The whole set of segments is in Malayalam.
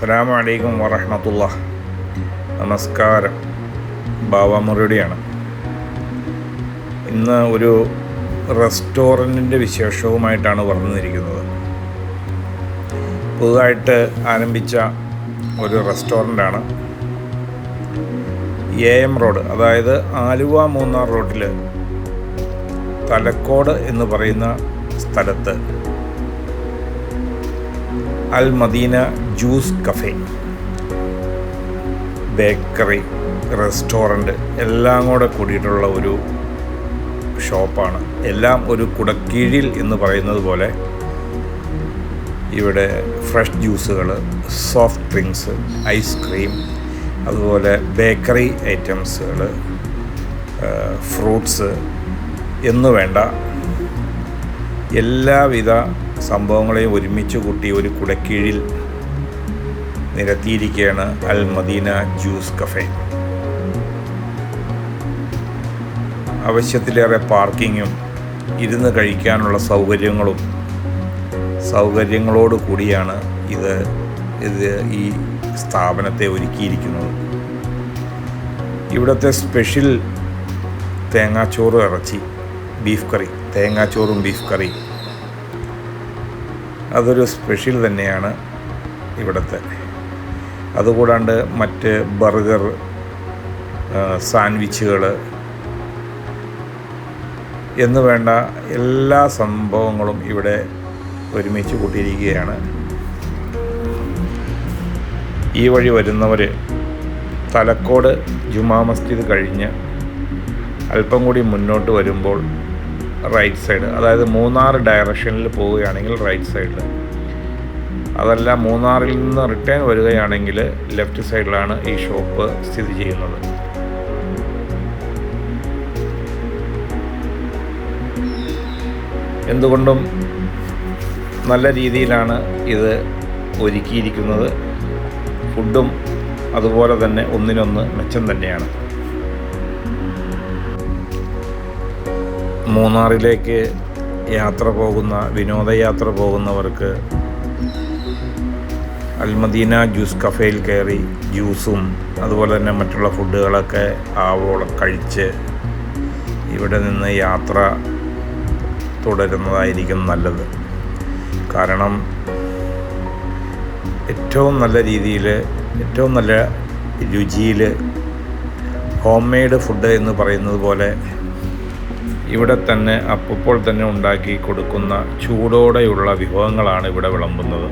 അസ്സലാമു അലൈക്കും വറഹമത്തുള്ള നമസ്കാരം. ബാബാമുറിയുടെയാണ് ഇന്ന് ഒരു റെസ്റ്റോറന്റിന്റെ വിശേഷവുമായിട്ടാണ് വന്നിരിക്കുന്നത് പുതുതായിട്ട് ആരംഭിച്ച ഒരു റെസ്റ്റോറന്റാണ് എ എം റോഡ് അതായത് ആലുവ മൂന്നാർ റോഡിൽ തലക്കോട് എന്ന് പറയുന്ന സ്ഥലത്ത് Al Madina juice cafe. Bakery restaurant എല്ലാം കൂടെ കൂടിയിട്ടുള്ള ഒരു ഷോപ്പാണ്. എല്ലാം ഒരു കുടക്കീഴിൽ എന്ന് പറയുന്നത് പോലെ ഇവിടെ ഫ്രഷ് ജ്യൂസുകൾ സോഫ്റ്റ് ഡ്രിങ്ക്സ് ഐസ്ക്രീം അതുപോലെ ബേക്കറി ഐറ്റംസുകൾ ഫ്രൂട്ട്സ് എന്നുവേണ്ട എല്ലാവിധ സംഭവങ്ങളെയും ഒരുമിച്ച് കൂട്ടി ഒരു കുടക്കീഴിൽ നിരത്തിയിരിക്കുകയാണ് അൽ മദീന ജ്യൂസ് കഫേ. ആവശ്യത്തിലേറെ പാർക്കിങ്ങും ഇരുന്ന് കഴിക്കാനുള്ള സൗകര്യങ്ങളും സൗകര്യങ്ങളോട് കൂടിയാണ് ഇത് ഇത് ഈ സ്ഥാപനത്തെ ഒരുക്കിയിരിക്കുന്നത്. ഇവിടുത്തെ സ്പെഷ്യൽ തേങ്ങാച്ചോറ് ഇറച്ചി ബീഫ് കറി തേങ്ങാച്ചോറും ബീഫ് കറി അതൊരു സ്പെഷ്യൽ തന്നെയാണ് ഇവിടുത്തെ. അതുകൂടാണ്ട് മറ്റ് ബർഗർ സാൻഡ്വിച്ചുകൾ എന്ന് വേണ്ട എല്ലാ സംഭവങ്ങളും ഇവിടെ ഒരുമിച്ച് കൂട്ടിയിരിക്കുകയാണ്. ഈ വഴി വരുന്നവർ തലക്കോട് ജുമാ മസ്ജിദ് കഴിഞ്ഞ് അല്പം കൂടി മുന്നോട്ട് വരുമ്പോൾ റൈറ്റ് സൈഡ് അതായത് മൂന്നാർ ഡയറക്ഷനിൽ പോവുകയാണെങ്കിൽ റൈറ്റ് സൈഡിൽ അതല്ല മൂന്നാറിൽ നിന്ന് റിട്ടേൺ വരികയാണെങ്കിൽ ലെഫ്റ്റ് സൈഡിലാണ് ഈ ഷോപ്പ് സ്ഥിതി ചെയ്യുന്നത്. എന്തുകൊണ്ടും നല്ല രീതിയിലാണ് ഇത് ഒരുക്കിയിരിക്കുന്നത്. ഫുഡും അതുപോലെ തന്നെ ഒന്നിനൊന്ന് മെച്ചം തന്നെയാണ്. മൂന്നാറിലേക്ക് യാത്ര പോകുന്ന വിനോദയാത്ര പോകുന്നവർക്ക് അൽമദീന ജ്യൂസ് കഫേയിൽ കയറി ജ്യൂസും അതുപോലെ തന്നെ മറ്റുള്ള ഫുഡുകളൊക്കെ ആവോളം കഴിച്ച് ഇവിടെ നിന്ന് യാത്ര തുടരുന്നതായിരിക്കും നല്ലത്. കാരണം ഏറ്റവും നല്ല രീതിയിൽ ഏറ്റവും നല്ല രുചിയിൽ ഹോം മെയ്ഡ് ഫുഡ് എന്ന് പറയുന്നത് പോലെ ഇവിടെ തന്നെ അപ്പോൾ തന്നെ ഉണ്ടാക്കി കൊടുക്കുന്ന ചൂടോടെയുള്ള വിഭവങ്ങളാണ് ഇവിടെ വിളമ്പുന്നത്.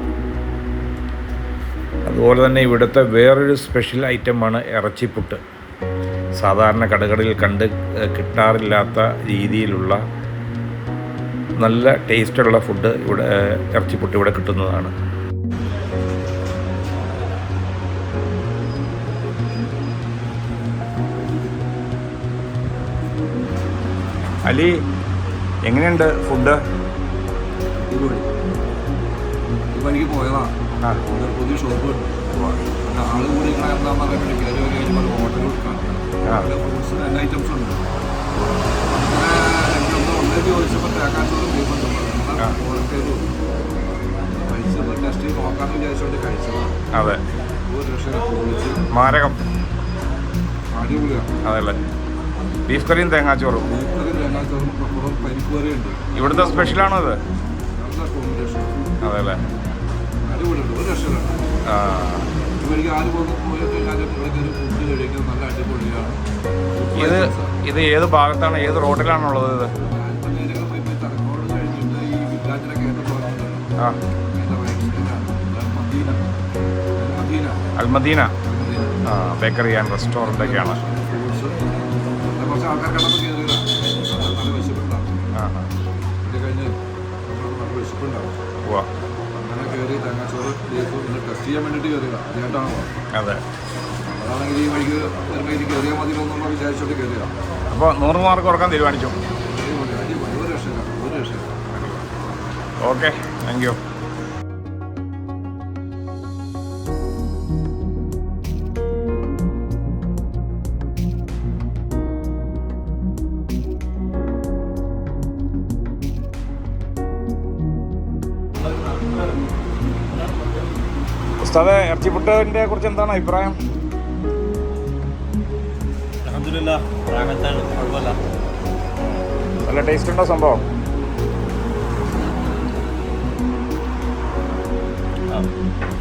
അതുപോലെ തന്നെ ഇവിടുത്തെ വേറൊരു സ്പെഷ്യൽ ഐറ്റമാണ് ഇറച്ചിപ്പുട്ട്. സാധാരണ കടകളിൽ കണ്ട് കിട്ടാറില്ലാത്ത രീതിയിലുള്ള നല്ല ടേസ്റ്റുള്ള ഫുഡ് ഇവിടെ ഇറച്ചിപ്പുട്ട് ഇവിടെ കിട്ടുന്നതാണ്. അലി എങ്ങനെയുണ്ട് ഫുഡ്? അടിപൊളി. ഇപ്പം എനിക്ക് പോയതാ ഒരു പുതിയ ഷോപ്പ് ആൾ കൂടി ഹോട്ടൽ കൊടുക്കാൻ. ഐറ്റംസും ഉണ്ട്. ചോദിച്ചപ്പോൾ തേക്കാച്ചോറും ടെസ്റ്റ് കഴിച്ചതാണ് അതെ. മാരകം. അടിപൊളിയാണ് അതല്ലേ. ബീഫ് കറിയും തേങ്ങാച്ചോറും. ബീഫ് ഇവിടുത്തെ സ്പെഷ്യലാണോ അത്? അതല്ലേ? ഇത് ഇത് ഏത് ഭാഗത്താണ് ഏത് റോഡിലാണുള്ളത് ഇത്? ആ. അൽമദീന? ബേക്കറി ആൻഡ് റെസ്റ്റോറന്റ് ഒക്കെയാണ്. കുറച്ച് ആൾക്കാർ ചെയ്യാൻ വേണ്ടിയിട്ട് കയറിയതാ. അതിനായിട്ടാണ് അതെ. അതാണെങ്കിൽ ഈ വഴിക്ക് ഇത് കയറിയാൽ മതി എന്നുള്ള വിചാരിച്ചോട്ട് കയറിയതാണ് അപ്പോൾ നൂറ് മാർക്ക് കൊടുക്കാൻ തീരുമാനിച്ചു. ഒരു രക്ഷയില്ല ഒരു രക്ഷയില്ല. ഓക്കെ താങ്ക് യു ഉസ്താദെ ഇറച്ചിപ്പുട്ടിനെ കുറിച്ച് എന്താണ് അഭിപ്രായം? നല്ല ടേസ്റ്റ് ഉണ്ടോ സംഭവം?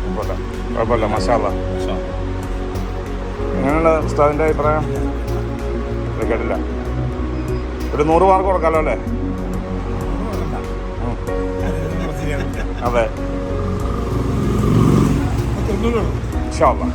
കുഴപ്പമില്ല. കുഴപ്പമില്ല മസാല മാഷാ. എങ്ങനെയുണ്ട് ഉസ്താദിന്റെ അഭിപ്രായം? കേട്ടില്ല. ഒരു നൂറ് മാർക്ക് കൊടുക്കാമല്ലോ അല്ലേ? ഉം. അതെ ഇൻഷാ അല്ലാ